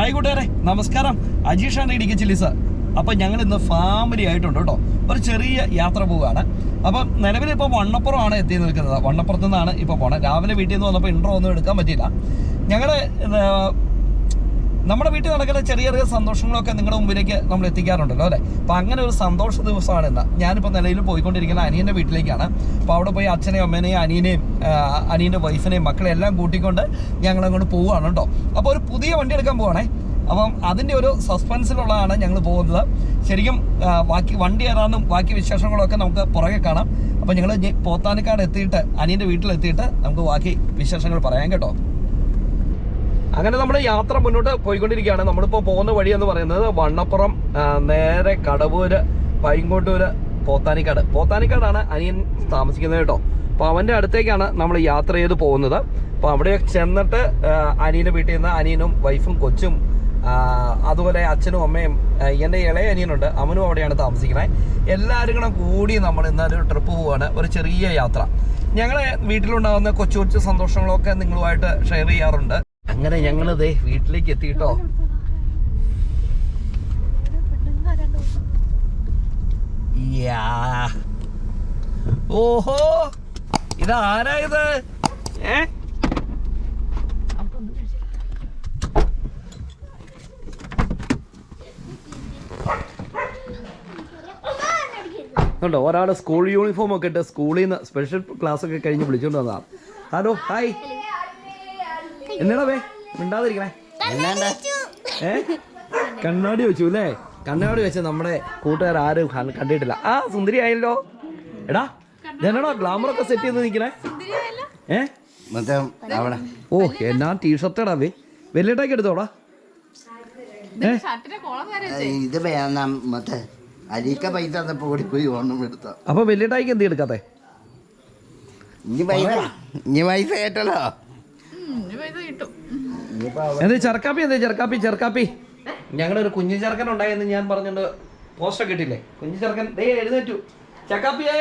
Hi കൂട്ടുകാരെ. നമസ്കാരം. അജീഷാണ് Idukki chillies അപ്പം ഞങ്ങൾ ഇന്ന് ഫാമിലി ആയിട്ടുണ്ട് കേട്ടോ. ഒരു ചെറിയ യാത്ര പോവുകയാണ്. അപ്പം നിലവിൽ ഇപ്പോൾ വണ്ണപ്പുറമാണ് എത്തി നിൽക്കുന്നത്. വണ്ണപ്പുറത്ത് നിന്നാണ് ഇപ്പോൾ പോണത് രാവിലെ വീട്ടിൽ നിന്ന് വന്നപ്പോൾ ഇൻട്രോ ഒന്നും എടുക്കാൻ പറ്റിയില്ല. ഞങ്ങൾ നമ്മുടെ വീട്ടിൽ നടക്കുന്ന ചെറിയ ചെറിയ സന്തോഷങ്ങളൊക്കെ നിങ്ങളുടെ മുമ്പിലേക്ക് നമ്മൾ എത്തിക്കാറുണ്ടല്ലോ അല്ലേ? അപ്പോൾ അങ്ങനെ ഒരു സന്തോഷ ദിവസമാണ് ഇന്ന്. ഞാനിപ്പോൾ നിലയിൽ പോയിക്കൊണ്ടിരിക്കുന്ന അനിയന്റെ വീട്ടിലേക്കാണ്. അപ്പോൾ അവിടെ പോയി അച്ഛനെയും അമ്മേനെയും അനിയനെയും അനിയന്റെ വൈഫിനെയും മക്കളെ എല്ലാം കൂട്ടിക്കൊണ്ട് ഞങ്ങൾ അങ്ങോട്ട് പോവുകയാണ് കേട്ടോ. അപ്പോൾ ഒരു പുതിയ വണ്ടി എടുക്കാൻ പോവാണേ. അപ്പം അതിന്റെ ഒരു സസ്പെൻസിലുള്ളതാണ് ഞങ്ങൾ പോകുന്നത്. ശരിക്കും ബാക്കി വണ്ടി ഏതാണെന്നും ബാക്കി വിശേഷങ്ങളൊക്കെ നമുക്ക് പുറകെ കാണാം. അപ്പം ഞങ്ങൾ പോത്താനക്കാട് എത്തിയിട്ട് അനിയന്റെ വീട്ടിലെത്തിയിട്ട് നമുക്ക് ബാക്കി വിശേഷങ്ങൾ പറയാം കേട്ടോ. അങ്ങനെ നമ്മൾ യാത്ര മുന്നോട്ട് പോയിക്കൊണ്ടിരിക്കുകയാണ്. നമ്മളിപ്പോൾ പോകുന്ന വഴി എന്ന് പറയുന്നത് വണ്ണപ്പുറം നേരെ കടവൂര് പൈങ്കോട്ടൂര് പോത്താനിക്കാട്. പോത്താനിക്കാടാണ് അനിയൻ താമസിക്കുന്നത് കേട്ടോ. അപ്പോൾ അവന്റെ അടുത്തേക്കാണ് നമ്മൾ യാത്ര ചെയ്ത് പോകുന്നത്. അപ്പോൾ അവിടെ ചെന്നിട്ട് അനിയന്റെ വീട്ടിൽ നിന്ന് അനിയനും വൈഫും കൊച്ചും അതുപോലെ അച്ഛനും അമ്മയും എന്റെ ഇളയ അനിയനുണ്ട്. അവനും അവിടെയാണ് താമസിക്കുന്നത്. എല്ലാവരും കൂടെ കൂടി നമ്മൾ ഇന്നൊരു ട്രിപ്പ് പോവാണ്. ഒരു ചെറിയ യാത്ര. ഞങ്ങളെ വീട്ടിലുണ്ടാകുന്ന കൊച്ചു കൊച്ചു സന്തോഷങ്ങളൊക്കെ നിങ്ങളുമായിട്ട് ഷെയർ ചെയ്യാറുണ്ട്. അങ്ങനെ ഞങ്ങൾ ദേ വീട്ടിലേക്ക് എത്തിയിട്ടോ. ഓഹോ ഇതാരാ ഇത്? ഏ? കണ്ടോ ഒരാൾ സ്കൂൾ യൂണിഫോം ഒക്കെ ഇട്ട് സ്കൂളിൽ നിന്ന് സ്പെഷ്യൽ ക്ലാസ് ഒക്കെ കഴിഞ്ഞ് വിളിച്ചോണ്ട് വന്നതാണ് ഹലോ ഹായ്. എന്നാടാവേ മിണ്ടാതിരിക്കണേ. ഏ? കണ്ണാടി വെച്ചു അല്ലേ? കണ്ണാടി വെച്ച നമ്മുടെ കൂട്ടുകാർ ആരും കണ്ടിട്ടില്ല. ആ സുന്ദരി ആയല്ലോ. എടാ ഞാനാണോ ഗ്ലാമറൊക്കെ സെറ്റ് ചെയ്ത് നിൽക്കണേ ഏ? ഓ എന്നാ ടീഷർട്ടടാ വേ. വെല്ലിട്ടാക്കി എടുത്തോടാ. ഇത് വേണം മറ്റേ അരിക്ക കൂടി പോയി ഓണം എന്ത് എടുക്കാതെ ഇനി പൈസ ഇനി പൈസ കേട്ടല്ലോ. എന്ത് ചെറുക്കാപ്പി എന്ത് ചെറുക്കാപ്പി ചെറുക്കാപ്പി? ഞങ്ങളുടെ ഒരു കുഞ്ഞു ചെറുക്കൻ ഉണ്ടായെന്ന് ഞാൻ പറഞ്ഞോണ്ട് പോസ്റ്റർ കിട്ടില്ലേ കുഞ്ഞു ചെറുക്കൻ ദേ എഴുന്നേറ്റു. ചക്കാപ്പിയേ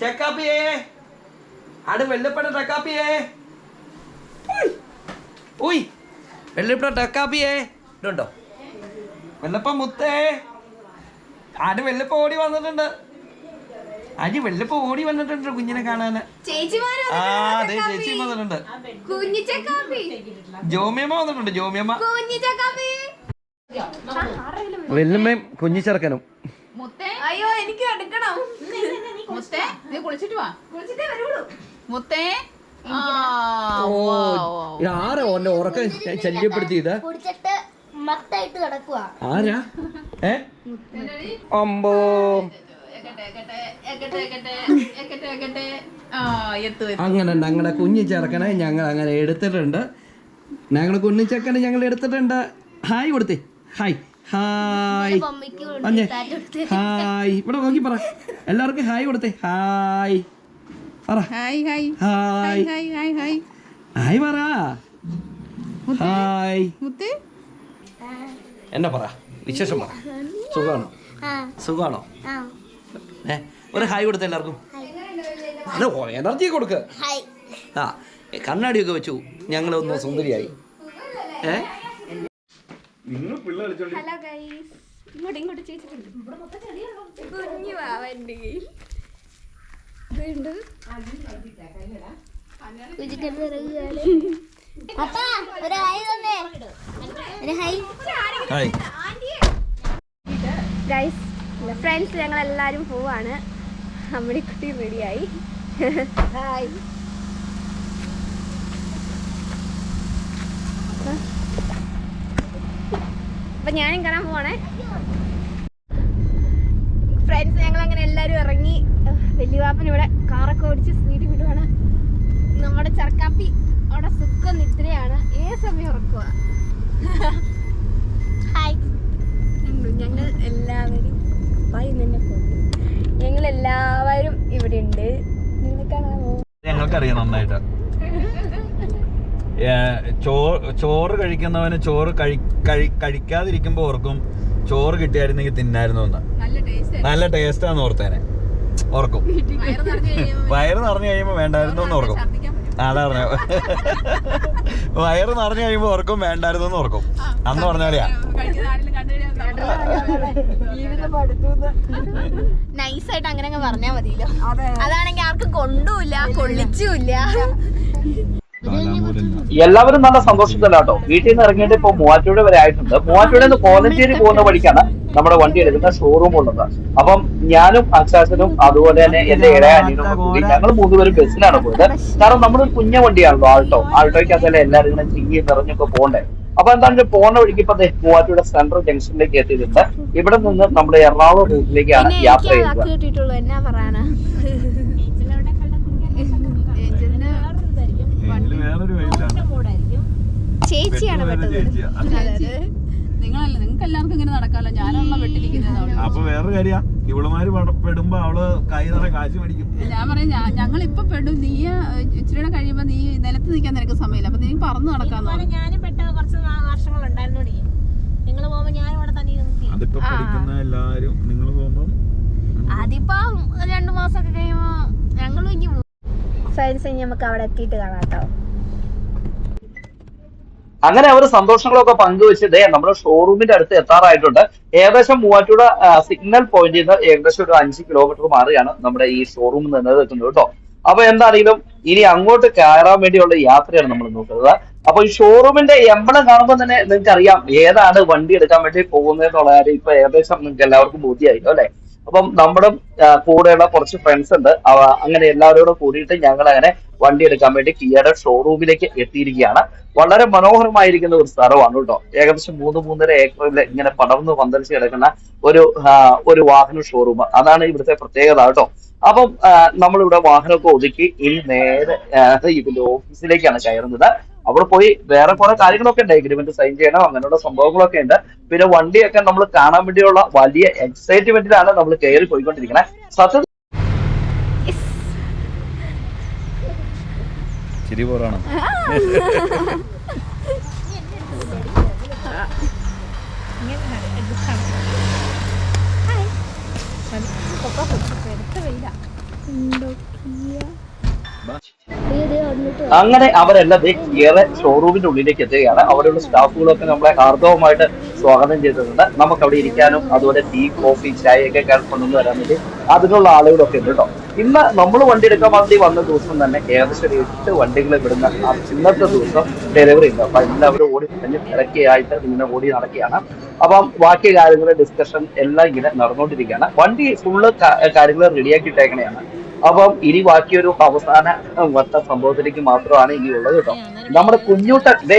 ചക്കാപ്പിയേ ആട് വെള്ളപ്പട ടക്കാപ്പിയേ. ഉയ്. ഉയ് വെള്ളപ്പട ടക്കാപ്പിയേ. ഇതുണ്ടോ? വെള്ളപ്പ മുത്തേ. ആട് വെള്ളപ്പ ഓടി വന്നിട്ടുണ്ട്. അജി വെള്ളിപ്പോ ഓടി വന്നിട്ടുണ്ട് കുഞ്ഞിനെ കാണാന്. ചേച്ചിമാരോ ആ അതെ ചേച്ചി വന്നിട്ടുണ്ട്. ജോമിയമ്മ വന്നിട്ടുണ്ട് ജോമിയമ്മ. വെല്ലുമ്മയും കുഞ്ഞി ചെറുക്കനും മുത്തേ. അയ്യോ എനിക്ക് എടുക്കണം. മുത്തേ. നീ കുളിച്ചിട്ട് വാ. കുളിച്ചിട്ടേ വരുള്ളൂ. മുത്തേ. ആരാ ഓന്റെ ഉറക്കം ശല്യപ്പെടുത്തിയത്? ആരാ? ഏ? അമ്പോ. അങ്ങനെ ഞങ്ങളുടെ കുഞ്ഞു ചെറുക്കനെ ഞങ്ങൾ അങ്ങനെ എടുത്തിട്ടുണ്ട്. ഞങ്ങളുടെ കുഞ്ഞു ചെറുക്കനെ ഞങ്ങൾ എടുത്തിട്ടുണ്ട്. ഹായ് കൊടുത്തേ. ഹായ്. ഹായ്. പറഞ്ഞേ ഹായ്. ഇവിടെ നോക്കി പറ. എല്ലാവർക്കും ഹായ് കൊടുത്തേ. ഹായ്. പറ. Hi hi. Hi. Hi hi hi hi. പറ. ഹായ്. മുത്തേ. എന്നാ പറ? വിശേഷം പറ. സുഖാണോ? സുഖമാണോ ആ. ഏ ഒരു ഹായ് കൊടുത്ത എല്ലാവർക്കും. അല്ല എനർജി കൊടുക്ക്. ആ കണ്ണാടിയൊക്കെ വെച്ചു. ഞങ്ങളൊന്ന് സുന്ദരിയായി. ഏ? ഹലോ ഗൈസ് ഇങ്ങോട്ട് ഇങ്ങോട്ട് കുഞ്ഞു ഇതുണ്ട്. ഗൈസ് ഫ്രണ്ട്സ് ഞങ്ങൾ എല്ലാവരും പോവാണ്. നമ്മുടെ കുട്ടി റെഡിയായി ഹായ് അപ്പൊ ഞാനും കാണാൻ പോവാണേ. ഫ്രണ്ട്സ് ഞങ്ങൾ അങ്ങനെ എല്ലാവരും ഇറങ്ങി. വലിയവാപ്പൻ ഇവിടെ കാറൊക്കെ ഓടിച്ച് സ്പീഡിൽ വിടുവാണ്. നമ്മുടെ ചർക്കാപ്പി അവിടെ സുഖം നിദ്രയാണ് ഏത് സമയം ഉറക്കുക ഹായ് ഉണ്ട്. ഞങ്ങൾ എല്ലാവരും അപ്പായി തന്നെ പോകും ഞങ്ങൾ എല്ലാവരും ഇവിടെ ഉണ്ട് നിങ്ങൾ കാണാമോ ഞങ്ങൾക്കറിയാം നന്നായിട്ട്. ചോറ് ചോറ് കഴിക്കുന്നവന് ചോറ് കഴി- കഴി- കഴിക്കാതിരിക്കുമ്പോ ഓർക്കും ചോറ് കിട്ടിയായിരുന്നെങ്കിൽ തിന്നായിരുന്നു എന്ന്. നല്ല ടേസ്റ്റ് നല്ല ടേസ്റ്റാന്ന് ഓർത്തേനെ. ഓർക്കും. വയറ് നിറഞ്ഞു കഴിയുമ്പോ വയറ് നിറഞ്ഞു കഴിയുമ്പോ വേണ്ടായിരുന്നു എന്ന് ഓർക്കും. അതാ പറഞ്ഞ വയറ് നിറഞ്ഞു കഴിയുമ്പോ ഓർക്കും വേണ്ടായിരുന്നു എന്ന് ഓർക്കും. അന്ന് പറഞ്ഞാലെയാ കണ്ടു നൈസായിട്ട് അങ്ങനെ അങ്ങ് പറഞ്ഞാ മതിയല്ലോ. അതാണെങ്കിൽ ആർക്കും കൊണ്ടുമില്ല കൊള്ളിച്ചുമില്ല എല്ലാവരും നല്ല സന്തോഷത്തിലാട്ടോ വീട്ടിൽ നിന്ന് ഇറങ്ങിയിട്ട് ഇപ്പൊ മൂവാറ്റുപുഴ വരെ ആയിട്ടുണ്ട്. മൂവാറ്റുപുഴ നിന്ന് കോലഞ്ചേരി പോകുന്ന വഴിക്കാണ് നമ്മുടെ വണ്ടി എടുക്കുന്ന ഷോറൂം ഉള്ളത്. അപ്പം ഞാനും അച്ചാച്ചനും അതുപോലെ തന്നെ എന്റെ ഇളയ അനിയനും കൂടി ഞങ്ങൾ മൂന്നുപേരും ബസ്സിലാണ് പോയത്. കാരണം നമ്മുടെ കുഞ്ഞ വണ്ടിയാണല്ലോ ആൾട്ടോ. ആൾട്ടോയ്ക്കകത്തല്ലേ എല്ലാവരും ഇങ്ങനെ ചിങ്ങി നിറഞ്ഞൊക്കെ പോകണ്ടേ. അപ്പൊ എന്താണ് പോകുന്ന വഴിക്ക് ഇപ്പൊ മൂവാറ്റുപുഴ സെൻട്രൽ ജംഗ്ഷനിലേക്ക് എത്തിയിട്ടുണ്ട്. ഇവിടെ നിന്ന് നമ്മുടെ എറണാകുളം റൂട്ടിലേക്കാണ് യാത്ര ചെയ്യുന്നത് ചേച്ചിയാണ് പെട്ടത് നിങ്ങളല്ല നിങ്ങൾക്ക് എല്ലാവർക്കും ഇങ്ങനെ നടക്കാമല്ലോ ഞാനുള്ള വെട്ടിരിക്കുന്നത് അവിടെ. അപ്പൊ വേറൊരു കാര്യ. ഇവളുമാര് പട- പെടുമ്പോ അവൾ കൈ നിറ കാശ് മേടിക്കും ഞാൻ പറയും ഞങ്ങൾ ഇപ്പൊ പെടും. നീ ഇച്ചിരി കഴിയുമ്പോ നീ നിലത്ത് നിൽക്കാൻ നിനക്ക് സമയമില്ല. അപ്പൊ നീ പറന്ന് നടക്കാന്ന് പറയും ഉണ്ടായിരുന്നു നിങ്ങൾ പോകുമ്പോ ഞാൻ ഇവിടെ തന്നെ ഇരുന്ന് അതിപ്പോ പഠിക്കുന്ന എല്ലാരും നിങ്ങൾ പോകുമ്പോ അതിപ്പോ രണ്ടു മാസമൊക്കെ കഴിയുമ്പോ ഞങ്ങളും ഇനി സയൻസ് കഴിഞ്ഞ് നമുക്ക് അവിടെ എത്തിയിട്ട് കാണാം കേട്ടോ അങ്ങനെ അവർ സന്തോഷങ്ങളൊക്കെ പങ്കുവെച്ചത് നമ്മുടെ ഷോറൂമിന്റെ അടുത്ത് എത്താറായിട്ടുണ്ട്. ഏകദേശം മൂവാറ്റുപുഴ ആ, സിഗ്നൽ പോയിന്റിൽ നിന്ന് ഏകദേശം ഒരു അഞ്ച് കിലോമീറ്റർ മാറിയാണ് നമ്മുടെ ഈ ഷോറൂം നിന്ന് നിൽക്കുന്നത് കേട്ടോ അപ്പൊ എന്താണെങ്കിലും ഇനി അങ്ങോട്ട് കയറാൻ വേണ്ടിയുള്ള യാത്രയാണ് നമ്മൾ നോക്കുന്നത്. അപ്പൊ ഈ ഷോറൂമിന്റെ എംബളം കാണുമ്പോൾ തന്നെ നിങ്ങൾക്ക് അറിയാം ഏതാണ് വണ്ടി എടുക്കാൻ വേണ്ടി പോകുന്നത് എന്നുള്ള കാര്യം. ഇപ്പൊ ഏകദേശം നിങ്ങൾക്ക് എല്ലാവർക്കും ബോധ്യമായിരിക്കും അല്ലെ? അപ്പം നമ്മുടെ കൂടെയുള്ള കുറച്ച് ഫ്രണ്ട്സ് ഉണ്ട്. അങ്ങനെ എല്ലാവരോടും കൂടിയിട്ട് ഞങ്ങൾ അങ്ങനെ വണ്ടി എടുക്കാൻ വേണ്ടി കിയയുടെ ഷോറൂമിലേക്ക് എത്തിയിരിക്കുകയാണ്. വളരെ മനോഹരമായിരിക്കുന്ന ഒരു സ്ഥലമാണ് കേട്ടോ. ഏകദേശം മൂന്ന് മൂന്നര ഏക്കറിൽ ഇങ്ങനെ പടർന്ന് പന്തലിച്ച് കിടക്കുന്ന ഒരു ഒരു വാഹന ഷോറൂം അതാണ് ഇവിടുത്തെ പ്രത്യേകത കേട്ടോ. അപ്പം നമ്മളിവിടെ വാഹനമൊക്കെ ഒതുക്കി ഇനി നേരെ ഇതിന്റെ ഓഫീസിലേക്കാണ് കയറുന്നത്. അവിടെ പോയി വേറെ കുറെ കാര്യങ്ങളൊക്കെ ഉണ്ട്. എഗ്രിമെന്റ് സൈൻ ചെയ്യണം അങ്ങനെയുള്ള സംഭവങ്ങളൊക്കെ ഉണ്ട്. പിന്നെ വണ്ടിയൊക്കെ നമ്മൾ കാണാൻ വേണ്ടിയുള്ള വലിയ എക്സൈറ്റ്മെന്റിലാണ് നമ്മൾ കയറി പോയിക്കൊണ്ടിരിക്കുന്നത് സത്യം ചിരി പോറാണ് അങ്ങനെ അവരെല്ലാം ഏറെ ഷോറൂമിന്റെ ഉള്ളിലേക്ക് എത്തുകയാണ്. അവിടെയുള്ള സ്റ്റാഫുകളൊക്കെ നമ്മളെ ഹാർദവമായിട്ട് സ്വാഗതം ചെയ്തിട്ടുണ്ട്. നമുക്ക് അവിടെ ഇരിക്കാനും അതുപോലെ ടീ കോഫി ചായ ഒക്കെ കൊണ്ടുവന്ന് വരാൻ വേണ്ടി അതിനുള്ള ആളുകളൊക്കെ ഉണ്ട് കേട്ടോ. ഇന്ന് നമ്മൾ വണ്ടി എടുക്കാൻ വേണ്ടി വന്ന ദിവസം തന്നെ ഏകദേശം എട്ട് വണ്ടികൾ ഇവിടുന്ന് ഇന്നത്തെ ദിവസം ഡെലിവറി ഉണ്ട്. അപ്പൊ എല്ലാവരും ഓടി തന്നെ തിരക്കിയായിട്ട് ഇങ്ങനെ ഓടി നടക്കുകയാണ്. അപ്പം ബാക്കി കാര്യങ്ങൾ ഡിസ്കഷൻ എല്ലാം ഇങ്ങനെ നടന്നുകൊണ്ടിരിക്കുകയാണ്. വണ്ടി ഫുള്ള് കാര്യങ്ങൾ റെഡിയാക്കിയിട്ടേക്കണെയാണ് അപ്പം ഇനി ബാക്കിയൊരു അവസാന വട്ട സംഭവത്തിലേക്ക് മാത്രമാണ് ഇനി ഉള്ളത് കേട്ടോ. നമ്മുടെ കുഞ്ഞൂട്ട ദേ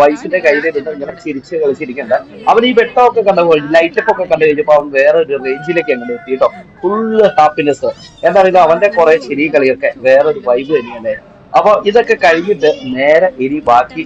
വയസ്സിന്റെ കയ്യിലിരുന്ന് ഇങ്ങനെ ചിരിച്ച് കളിച്ചിരിക്കണ്ട. അവൻ ഈ വെട്ടമൊക്കെ കണ്ടപ്പോൾ ലൈറ്റപ്പ് ഒക്കെ കണ്ടു കഴിഞ്ഞപ്പോ അവൻ വേറെ ഒരു റേഞ്ചിലേക്ക് അങ്ങോട്ട് എത്തി കേട്ടോ. ഫുള്ള് ഹാപ്പിനെസ് എന്താ പറയുക അവന്റെ കുറെ ചിരി കളിയൊക്കെ വേറൊരു വൈബ് തന്നെയല്ലേ അപ്പൊ ഇതൊക്കെ കഴിഞ്ഞിട്ട് നേരെ ഇനി ബാക്കി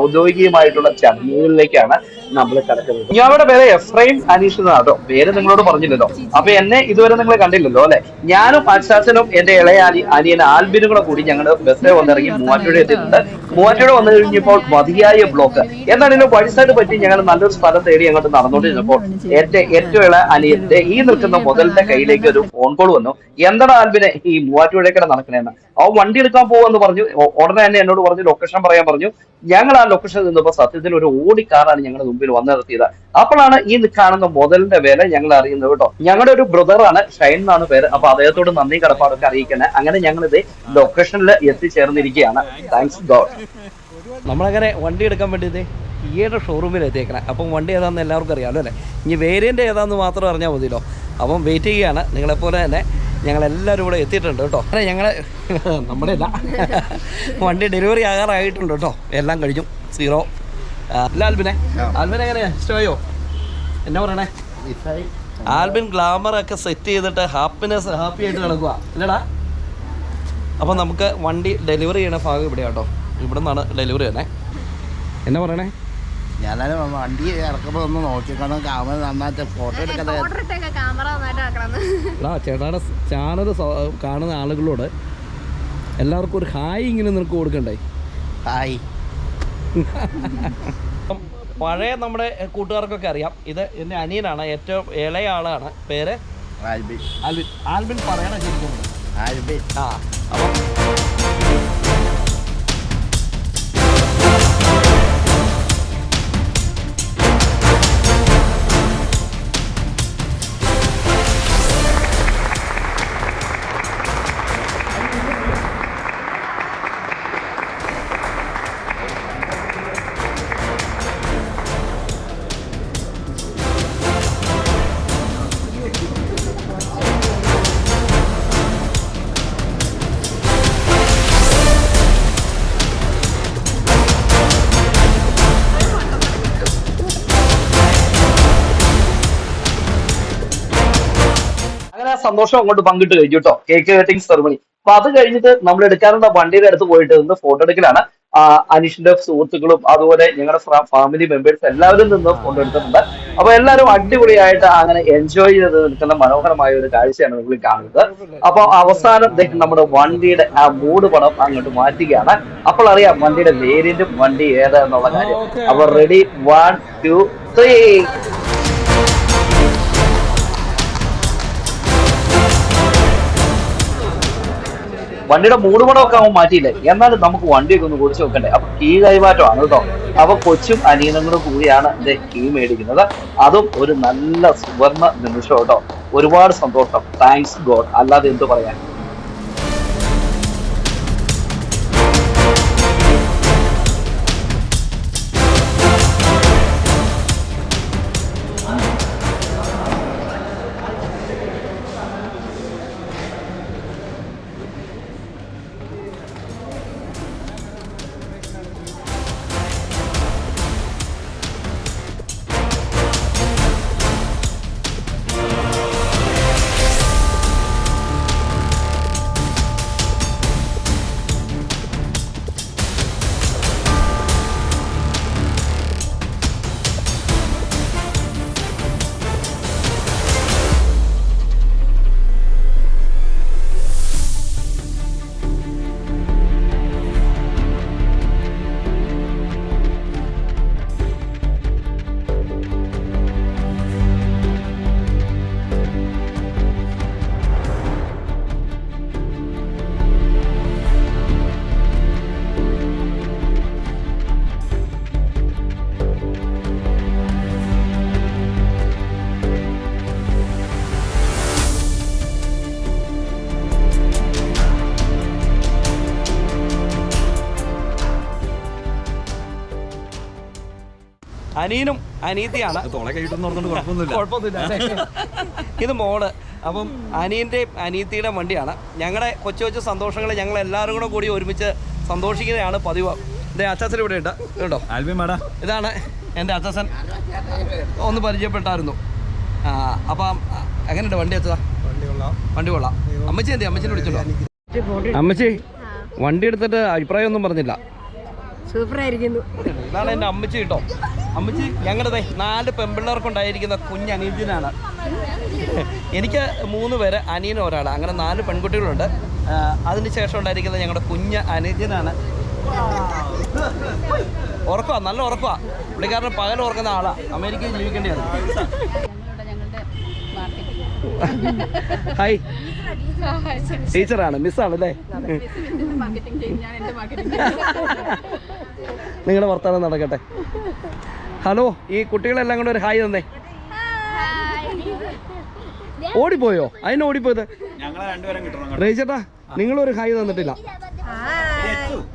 ഔദ്യോഗികമായിട്ടുള്ള ചടങ്ങുകളിലേക്കാണ് നമ്മൾ കിടക്കുന്നത്. ഞങ്ങളുടെ പേര് എഫ്രൈം അനീഷ് എന്നാട്ടോ പേര് നിങ്ങളോട് പറഞ്ഞില്ലല്ലോ. അപ്പൊ എന്നെ ഇതുവരെ നിങ്ങൾ കണ്ടില്ലല്ലോ അല്ലെ? ഞാനും അച്ഛാസനും എന്റെ ഇളയ അനി അനിയൻ ആൽബിനും കൂടെ കൂടി ഞങ്ങൾ ബസ്സിൽ വന്നിറങ്ങി മൂവാറ്റുപുഴ എത്തിയിട്ടുണ്ട്. മൂവാറ്റുപുഴ വന്നു കഴിഞ്ഞപ്പോൾ മതിയായ ബ്ലോക്ക്. എന്താണെങ്കിലും വഴിസൈഡ് പറ്റി ഞങ്ങൾ നല്ലൊരു സ്ഥലം തേടി അങ്ങോട്ട് നടന്നുകൊണ്ടിരുന്നപ്പോൾ എന്റെ ഏറ്റവും ഇളയ അനിയന്റെ ഈ നിൽക്കുന്ന മുതലിന്റെ കയ്യിലേക്ക് ഒരു ഫോൺ കോൾ വന്നു. എന്താണ് ആൽബിനെ ഈ മൂവാറ്റുപുഴയ്ക്കടെ നടക്കണേന്ന്. അവൻ വണ്ടി എടുക്കാൻ പോകുമെന്ന് പറഞ്ഞു. ഉടനെ തന്നെ എന്നോട് പറഞ്ഞു ലൊക്കേഷൻ പറയാൻ പറഞ്ഞു. ഞങ്ങൾ ആ ലൊക്കേഷൻ നിന്നപ്പോൾ സത്യത്തിൽ ഒരു ഓടി കാറാണ് ഞങ്ങളുടെ മുമ്പിൽ വന്നു നിർത്തിയത്. അപ്പോഴാണ് ഈ കാണുന്ന മുതലിന്റെ വില ഞങ്ങൾ അറിയുന്നത് കേട്ടോ. ഞങ്ങളുടെ ഒരു ബ്രദറാണ് ഷൈൻ എന്നാണ് പേര്. അപ്പൊ അദ്ദേഹത്തോട് നന്ദി കടപ്പാടൊക്കെ അറിയിക്കണേ. അങ്ങനെ ഞങ്ങൾ ഇത് ലൊക്കേഷനിൽ എത്തിച്ചേർന്നിരിക്കുകയാണ്. താങ്ക്സ് ഗോഡ് നമ്മളങ്ങനെ വണ്ടി എടുക്കാൻ വേണ്ടി ഈയുടെ ഷോറൂമിൽ എത്തിയേക്കണം. അപ്പം വണ്ടി ഏതാണെന്ന് എല്ലാവർക്കും അറിയാമല്ലോ അല്ലേ? ഇനി വേരിയന്റ് ഏതാണെന്ന് മാത്രം അറിഞ്ഞാൽ മതിയല്ലോ. അപ്പം വെയിറ്റ് ചെയ്യുകയാണ്. നിങ്ങളെപ്പോലെ തന്നെ ഞങ്ങളെല്ലാവരും കൂടെ എത്തിയിട്ടുണ്ട് കേട്ടോ. അതെ ഞങ്ങൾ നമ്മുടെ അല്ല വണ്ടി ഡെലിവറി ആകാറായിട്ടുണ്ട് കേട്ടോ. എല്ലാം കഴിഞ്ഞു. സീറോ. അല്ല ആൽബിനെ. ആൽബിനെ എങ്ങനെയാ ഇഷ്ടമായോ? എന്നാ പറയണേ? ആൽബിൻ ഗ്ലാമർ ഒക്കെ സെറ്റ് ചെയ്തിട്ട് ഹാപ്പിനെസ് ഹാപ്പി ആയിട്ട് നടക്കുക അല്ലടാ. അപ്പോൾ നമുക്ക് വണ്ടി ഡെലിവറി ചെയ്യണ ഭാഗം ഇവിടെയാട്ടോ ഇവിടെ നിന്നാണ് ഡെലിവറി തന്നെ. എന്നാ പറയണേ? ഞാനും വണ്ടി ഇറക്കുമ്പോൾ ഒന്ന് നോക്കിക്കണം. ക്യാമറ നന്നായിട്ട് ഫോട്ടോ എടുക്കണേ ചേട്ടാടെ ചാനൽ കാണുന്ന ആളുകളോട് എല്ലാവർക്കും ഒരു ഹായ് ഇങ്ങനെ നിനക്ക് കൊടുക്കണ്ടേ? ഹായ്. പഴയ നമ്മുടെ കൂട്ടുകാർക്കൊക്കെ അറിയാം. ഇത് എന്റെ അനിയനാണ് ഏറ്റവും ഇളയ ആളാണ്. പേര് ആൽബി ആൽബിൻ. ആൽബിൻ പറയണ ശരിക്കും? ആൽബിൻ. ആ അപ്പം സന്തോഷം അങ്ങോട്ട് പങ്കിട്ട് കഴിഞ്ഞു കേട്ടോ കേക്ക് കട്ടിംഗ് സെറമണി അപ്പൊ അത് കഴിഞ്ഞിട്ട് നമ്മൾ എടുക്കാനുള്ള വണ്ടിയുടെ അടുത്ത് പോയിട്ട് നിന്ന് ഫോട്ടോ എടുക്കലാണ്. അനീഷിന്റെ സുഹൃത്തുക്കളും അതുപോലെ ഞങ്ങളുടെ ഫാമിലി മെമ്പേഴ്സ് എല്ലാവരും നിന്ന് ഫോട്ടോ എടുത്തിട്ടുണ്ട്. അപ്പൊ എല്ലാവരും അടിപൊളിയായിട്ട് അങ്ങനെ എൻജോയ് ചെയ്ത് നിൽക്കുന്ന മനോഹരമായ ഒരു കാഴ്ചയാണ് നിങ്ങൾ കാണുന്നത്. അപ്പൊ അവസാനം നമ്മുടെ വണ്ടിയുടെ ആ മൂഡ് പടം അങ്ങോട്ട് മാറ്റുകയാണ്. അപ്പോൾ അറിയാം വണ്ടിയുടെ വേരിയന്റും വണ്ടി ഏതാ എന്നുള്ള കാര്യം. അപ്പൊ റെഡി വൺ ടു ത്രീ വണ്ടിയുടെ മൂട് പടമൊക്കെ അവൻ മാറ്റിയില്ല? എന്നാലും നമുക്ക് വണ്ടിയൊക്കെ ഒന്ന് കുറിച്ച് നോക്കണ്ടേ. അപ്പൊ കീ കൈമാറ്റമാണ് കേട്ടോ. അപ്പൊ കൊച്ചും അനിയനങ്ങളും കൂടിയാണ് ഇത് കീ മേടിക്കുന്നത്. അതും ഒരു നല്ല സുവർണ നിമിഷം കേട്ടോ. ഒരുപാട് സന്തോഷം. താങ്ക്സ് ഗോഡ് അല്ലാതെ എന്ത് പറയാൻ? അനിയനും അനീതിയാണ്. കുഴപ്പമൊന്നുമില്ല. ഇത് മോൾ. അപ്പം അനിയന്റെയും അനീതിയുടെ വണ്ടിയാണ്. ഞങ്ങളുടെ കൊച്ചു കൊച്ചു സന്തോഷങ്ങൾ ഞങ്ങൾ എല്ലാവരും കൂടെ കൂടി ഒരുമിച്ച് സന്തോഷിക്കുന്നതാണ് പതിവ്. ഇതേ അച്ചാസൻ ഇവിടെ ഉണ്ട്. കേട്ടോ ആൽബി മാഡം. ഇതാണ് എന്റെ അച്ചാസൻ ഒന്ന് പരിചയപ്പെട്ടായിരുന്നു. ആ അപ്പം എങ്ങനെയുണ്ട് വണ്ടി അച്ഛാ വണ്ടി കൊള്ളാം. അമ്മച്ചി എന്തി അമ്മച്ചിനെ വിളിച്ചോളൂ അമ്മച്ചി വണ്ടി എടുത്തിട്ട് അഭിപ്രായം ഒന്നും പറഞ്ഞില്ല. സൂപ്പർ ആയിരിക്കുന്നു ഇതാണ് എന്റെ അമ്മച്ചി കേട്ടോ. അമ്മച്ചി ഞങ്ങളുടെ നാല് പെൺപിള്ളേർക്കുണ്ടായിരിക്കുന്ന കുഞ്ഞ് അനീജനാണ് എനിക്ക് മൂന്ന് പേര് അനിയനും ഒരാളാണ് അങ്ങനെ നാല് പെൺകുട്ടികളുണ്ട്. അതിനുശേഷം അതിന് ശേഷം ഉണ്ടായിരിക്കുന്നത് ഞങ്ങളുടെ കുഞ്ഞ് അനീജനാണ് ഉറക്കുവാ നല്ല ഉറക്കുവാ. പുള്ളിക്കാരൻ പകൽ ഉറക്കുന്ന ആളാ. അമേരിക്കയിൽ ജീവിക്കേണ്ടതാണ് മാർക്കറ്റിംഗ് ഹായ്. ടീച്ചറാണ് മിസ്സാണ് അല്ലേ നിങ്ങളുടെ വർത്തമാനം നടക്കട്ടെ. ഹലോ ഈ കുട്ടികളെല്ലാം കൂടെ ഒരു ഹായ് തന്നേ. ഓടിപ്പോയോ? അതിന് ഓടിപ്പോയത്? റേച്ചേട്ടാ നിങ്ങളൊരു ഹായ് തന്നിട്ടില്ല.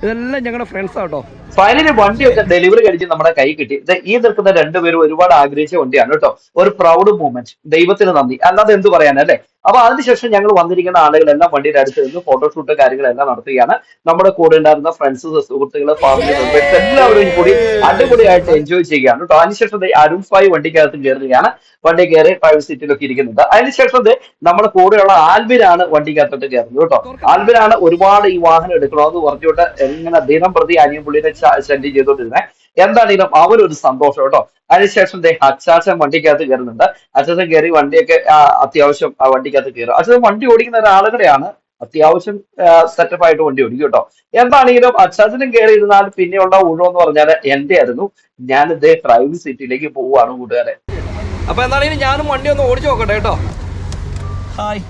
ഇതെല്ലാം ഞങ്ങളുടെ ഫ്രണ്ട്സ് ആട്ടോ ഫൈനലി വണ്ടി ഒക്കെ ഡെലിവറി കഴിച്ച് നമ്മുടെ കൈ കിട്ടി. ഈ നിൽക്കുന്ന രണ്ടുപേരും ഒരുപാട് ആഗ്രഹിച്ച വണ്ടിയാണ് കേട്ടോ. ഒരു പ്രൗഡ് മൂവ്മെന്റ് ദൈവത്തിന് നന്ദി. അല്ലാതെ എന്ത് പറയാനല്ലേ അപ്പൊ അതിനുശേഷം ഞങ്ങൾ വന്നിരിക്കുന്ന ആളുകളെല്ലാം വണ്ടിയുടെ അടുത്ത് നിന്ന് ഫോട്ടോഷൂട്ട് കാര്യങ്ങളെല്ലാം നടത്തുകയാണ്. നമ്മുടെ കൂടെ ഉണ്ടായിരുന്ന ഫ്രണ്ട്സ് സുഹൃത്തുക്കൾ ഫാമിലി മെമ്പേഴ്സ് എല്ലാവരും കൂടി അടിപൊളിയായിട്ട് എൻജോയ് ചെയ്യുകയാണ് കേട്ടോ. അതിനുശേഷം അരുൺ ഫായ് വണ്ടിക്കകത്ത് കയറുകയാണ്. വണ്ടി കയറി പ്രൈവറ്റ് സീറ്റിലൊക്കെ ഇരിക്കുന്നുണ്ട്. അതിനുശേഷം നമ്മുടെ കൂടെയുള്ള ആൽബിനാണ് വണ്ടിക്കകത്തോട്ട് കയറുന്നത് കേട്ടോ. ആൽബിനാണ് ഒരുപാട് ഈ വാഹനം എടുക്കണമെന്ന് പറഞ്ഞുകൊണ്ട് എങ്ങനെ ദിനം പ്രതി അനിയൻ പുള്ളിനെ ശല്യം ചെയ്തോണ്ടിരുന്നത് എന്താണെങ്കിലും അവരൊരു സന്തോഷം കേട്ടോ. അതിനുശേഷം അച്ചാച്ചൻ വണ്ടിക്കകത്ത് കയറുന്നുണ്ട്. അച്ചാച്ചൻ കയറി വണ്ടിയൊക്കെ അത്യാവശ്യം ആ വണ്ടിക്കകത്ത് കയറും. അച്ചാച്ചൻ വണ്ടി ഓടിക്കുന്ന ഒരാളുകളെയാണ് അത്യാവശ്യം സെറ്റപ്പ് ആയിട്ട് വണ്ടി ഓടിക്കും കേട്ടോ. എന്താണെങ്കിലും അച്ചാച്ചനും കയറി ഇരുന്നാൽ പിന്നെയുള്ള എന്ന് പറഞ്ഞാൽ എന്റെ ആയിരുന്നു ഞാൻ ഇതേ ഡ്രൈവിംഗ് സീറ്റിലേക്ക് പോവുകയാണ് കൂട്ടുകാരെ അപ്പൊ എന്താണെങ്കിലും ഞാനും വണ്ടി ഒന്ന് ഓടിച്ചു നോക്കട്ടെ കേട്ടോ. ഹായ്